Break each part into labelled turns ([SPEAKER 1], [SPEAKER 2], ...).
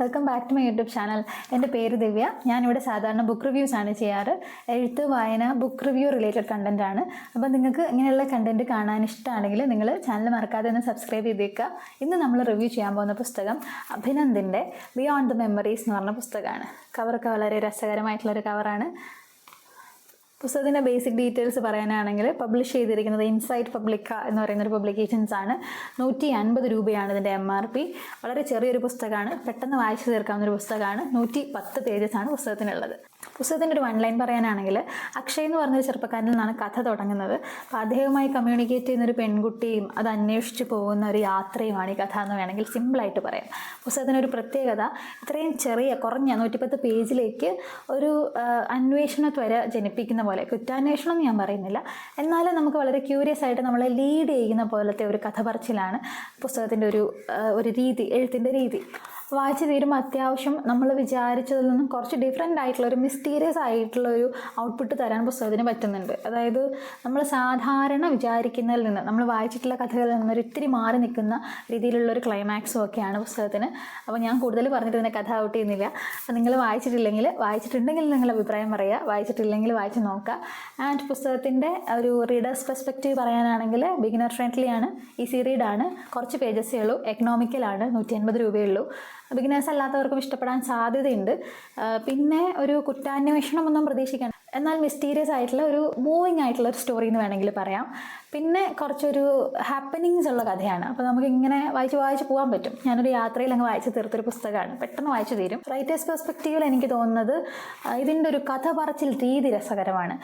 [SPEAKER 1] Welcome back to my YouTube channel എന്റെ പേര് ദിവ്യ. ഞാനിവിടെ സാധാരണ ബുക്ക് റിവ്യൂസ് ആണ് ചെയ്യാറ്. എഴുത്ത് വായന ബുക്ക് റിവ്യൂ റിലേറ്റഡ് കണ്ടന്റ് ആണ്. അപ്പോൾ നിങ്ങൾക്ക് ഇങ്ങനെയുള്ള കണ്ടന്റ് കാണാൻ ഇഷ്ടമാണെങ്കിൽ നിങ്ങൾ ചാനൽ മറക്കാതെ ഒന്ന് സബ്സ്ക്രൈബ് ചെയ്തേക്കുക. ഇന്ന് നമ്മൾ റിവ്യൂ ചെയ്യാൻ പോകുന്ന പുസ്തകം അഭിനന്ദിന്റെ ബിയോണ്ട് ദ മെമ്മറീസ് എന്ന് പറഞ്ഞ പുസ്തകമാണ്. കവറൊക്കെ വളരെ രസകരമായിട്ടുള്ളൊരു കവറാണ് പുസ്തകത്തിന്റെ ബേസിക് ഡീറ്റെയിൽസ് പറയാനാണെങ്കിൽ പബ്ലിഷ് ചെയ്തിരിക്കുന്നത് ഇൻസൈറ്റ് പബ്ലിക്ക എന്ന് പറയുന്ന ഒരു പബ്ലിക്കേഷൻസ് ആണ്. നൂറ്റി അൻപത് രൂപയാണ് ഇതിന്റെ എം ആർ പി വളരെ ചെറിയൊരു പുസ്തകമാണ്. പെട്ടെന്ന് വായിച്ചു തീർക്കാവുന്ന ഒരു പുസ്തകമാണ്. നൂറ്റി പത്ത് പേജസ് ആണ് പുസ്തകത്തിനുള്ളത്. പുസ്തകത്തിന്റെ ഒരു വൺ ലൈൻ പറയാനാണെങ്കിൽ അക്ഷയ് എന്ന് പറഞ്ഞൊരു ചെറുപ്പക്കാരനിൽ നിന്നാണ് കഥ തുടങ്ങുന്നത്. അപ്പോൾ അദ്ദേഹവുമായി കമ്മ്യൂണിക്കേറ്റ് ചെയ്യുന്ന ഒരു പെൺകുട്ടിയും അത് അന്വേഷിച്ച് പോകുന്ന ഒരു യാത്രയുമാണ് ഈ കഥ എന്ന് വേണമെങ്കിൽ സിമ്പിളായിട്ട് പറയാം. പുസ്തകത്തിനൊരു പ്രത്യേകത ഇത്രയും ചെറിയ കുറഞ്ഞ നൂറ്റിപ്പത്ത് പേജിലേക്ക് ഒരു അന്വേഷണ ത്വര ജനിപ്പിക്കുന്ന പോലെ കുറ്റാന്വേഷണം ഞാൻ പറയുന്നില്ല. എന്നാലും നമുക്ക് വളരെ ക്യൂരിയസ് ആയിട്ട് നമ്മളെ ലീഡ് ചെയ്യുന്ന പോലത്തെ ഒരു കഥ പറച്ചിലാണ് പുസ്തകത്തിന്റെ ഒരു ഒരു രീതി എഴുത്തിന്റെ രീതി. വായിച്ച് തീരുമ്പോൾ അത്യാവശ്യം നമ്മൾ വിചാരിച്ചതിൽ നിന്നും കുറച്ച് ഡിഫറെന്റ് ആയിട്ടുള്ള ഒരു മിസ്റ്റീരിയസ് ആയിട്ടുള്ള ഒരു ഔട്ട്പുട്ട് തരാൻ പുസ്തകത്തിന് പറ്റുന്നുണ്ട്. അതായത് നമ്മൾ സാധാരണ വിചാരിക്കുന്നതിൽ നിന്ന് നമ്മൾ വായിച്ചിട്ടുള്ള കഥകളിൽ നിന്ന് ഒരു ഇത്തിരി മാറി നിൽക്കുന്ന രീതിയിലുള്ള ഒരു ക്ലൈമാക്സും ഒക്കെയാണ് പുസ്തകത്തിന്. അപ്പോൾ ഞാൻ കൂടുതൽ പറഞ്ഞിട്ട് ഇതിനെ കഥ ഔട്ട് ചെയ്യുന്നില്ല. അപ്പോൾ നിങ്ങൾ വായിച്ചിട്ടില്ലെങ്കിൽ വായിച്ചിട്ടുണ്ടെങ്കിൽ നിങ്ങൾ അഭിപ്രായം പറയുക വായിച്ചിട്ടില്ലെങ്കിൽ വായിച്ച് നോക്കുക. ആൻഡ് പുസ്തകത്തിന്റെ ഒരു റീഡേഴ്സ് പെർസ്പെക്റ്റീവ് പറയാനാണെങ്കിൽ ബിഗിനർ ഫ്രണ്ട്ലി ആണ് ഈസി റീഡാണ് കുറച്ച് പേജസേ ഉള്ളൂ എക്കണോമിക്കലാണ് നൂറ്റി അൻപത് രൂപയേ ഉള്ളൂ. ബിഗിനേഴ്സ് അല്ലാത്തവർക്കും ഇഷ്ടപ്പെടാൻ സാധ്യതയുണ്ട്. പിന്നെ ഒരു കുറ്റാന്വേഷണം ഒന്നും പ്രതീക്ഷിക്കണം എന്നാൽ മിസ്റ്റീരിയസ് ആയിട്ടുള്ള ഒരു മൂവിങ് ആയിട്ടുള്ള ഒരു സ്റ്റോറി എന്ന് വേണമെങ്കിൽ പറയാം. പിന്നെ കുറച്ചൊരു ഹാപ്പനിങ്സ് ഉള്ള കഥയാണ്. അപ്പോൾ നമുക്ക് ഇങ്ങനെ വായിച്ച് വായിച്ച് പോകാൻ പറ്റും. ഞാനൊരു യാത്രയിൽ അങ്ങ് വായിച്ച് തീർത്തൊരു പുസ്തകമാണ്. പെട്ടെന്ന് വായിച്ചു തീരും. റൈറ്റേഴ്സ് പെർസ്പെക്റ്റീവിൽ എനിക്ക് തോന്നുന്നത് ഇതിന്റെ ഒരു കഥ പറച്ചിൽ രീതി രസകരമാണ്.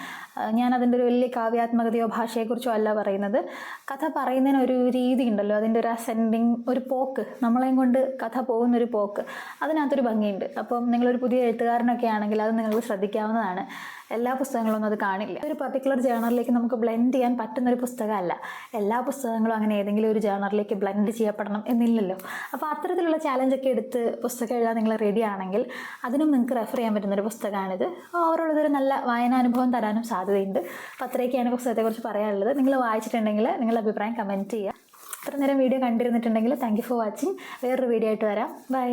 [SPEAKER 1] ഞാൻ അതിന്റെ ഒരു വലിയ കാവ്യാത്മകതയോ ഭാഷയെക്കുറിച്ചോ അല്ല പറയുന്നത്. കഥ പറയുന്നതിന് ഒരു രീതി ഉണ്ടല്ലോ. അതിന്റെ ഒരു അസെൻഡിങ് ഒരു പോക്ക്. നമ്മളെയും കൊണ്ട് കഥ പോകുന്നൊരു പോക്ക്. അതിനകത്തൊരു ഭംഗിയുണ്ട്. അപ്പം നിങ്ങളൊരു പുതിയ എഴുത്തുകാരനൊക്കെ ആണെങ്കിൽ അത് നിങ്ങൾക്ക് ശ്രദ്ധിക്കാവുന്നതാണ്. എല്ലാ പുസ്തകങ്ങളൊന്നും അത് കാണില്ല. ഒരു പർട്ടിക്കുലർ ജേണറിലേക്ക് നമുക്ക് ബ്ലെൻഡ് ചെയ്യാൻ പറ്റുന്ന ഒരു പുസ്തകമല്ല. എല്ലാ പുസ്തകങ്ങളും അങ്ങനെ ഏതെങ്കിലും ഒരു ജേണറിലേക്ക് ബ്ലെൻഡ് ചെയ്യപ്പെടണം എന്നില്ലല്ലോ. അപ്പോൾ അത്തരത്തിലുള്ള ചാലഞ്ചൊക്കെ എടുത്ത് പുസ്തകം എഴുതാൻ നിങ്ങൾ റെഡി ആണെങ്കിൽ അതിനും നിങ്ങൾക്ക് റെഫർ ചെയ്യാൻ പറ്റുന്ന ഒരു പുസ്തകമാണിത്. ഓവറോൾ ഇതൊരു നല്ല വായനാനുഭവം തരാനും സാധ്യതയുണ്ട്. അപ്പോൾ അത്രയൊക്കെയാണ് പുസ്തകത്തെക്കുറിച്ച് പറയാനുള്ളത്. നിങ്ങൾ വായിച്ചിട്ടുണ്ടെങ്കിൽ നിങ്ങളുടെ അഭിപ്രായം കമന്റ് ചെയ്യുക. ഇത്ര നേരം വീഡിയോ കണ്ടിരുന്നിട്ടുണ്ടെങ്കിൽ താങ്ക് യു ഫോർ വാച്ചിങ് വേറൊരു വീഡിയോ ആയിട്ട് വരാം. ബൈ